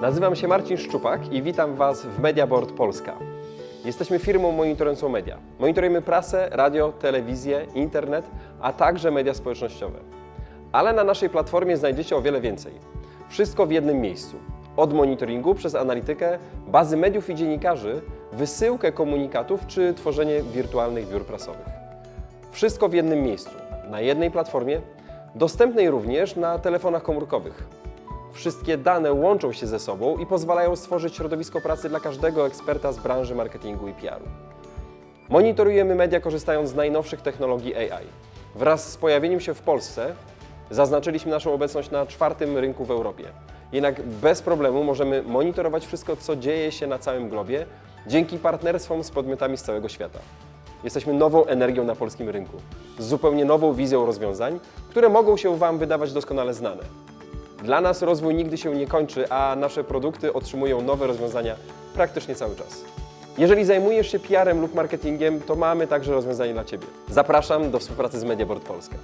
Nazywam się Marcin Szczupak i witam Was w Mediaboard Polska. Jesteśmy firmą monitorującą media. Monitorujemy prasę, radio, telewizję, internet, a także media społecznościowe. Ale na naszej platformie znajdziecie o wiele więcej. Wszystko w jednym miejscu. Od monitoringu przez analitykę, bazy mediów i dziennikarzy, wysyłkę komunikatów czy tworzenie wirtualnych biur prasowych. Wszystko w jednym miejscu, na jednej platformie, dostępnej również na telefonach komórkowych. Wszystkie dane łączą się ze sobą i pozwalają stworzyć środowisko pracy dla każdego eksperta z branży marketingu i PR-u. Monitorujemy media korzystając z najnowszych technologii AI. Wraz z pojawieniem się w Polsce zaznaczyliśmy naszą obecność na czwartym rynku w Europie. Jednak bez problemu możemy monitorować wszystko, co dzieje się na całym globie dzięki partnerstwom z podmiotami z całego świata. Jesteśmy nową energią na polskim rynku, z zupełnie nową wizją rozwiązań, które mogą się Wam wydawać doskonale znane. Dla nas rozwój nigdy się nie kończy, a nasze produkty otrzymują nowe rozwiązania praktycznie cały czas. Jeżeli zajmujesz się PR-em lub marketingiem, to mamy także rozwiązanie dla Ciebie. Zapraszam do współpracy z Mediaboard Polska.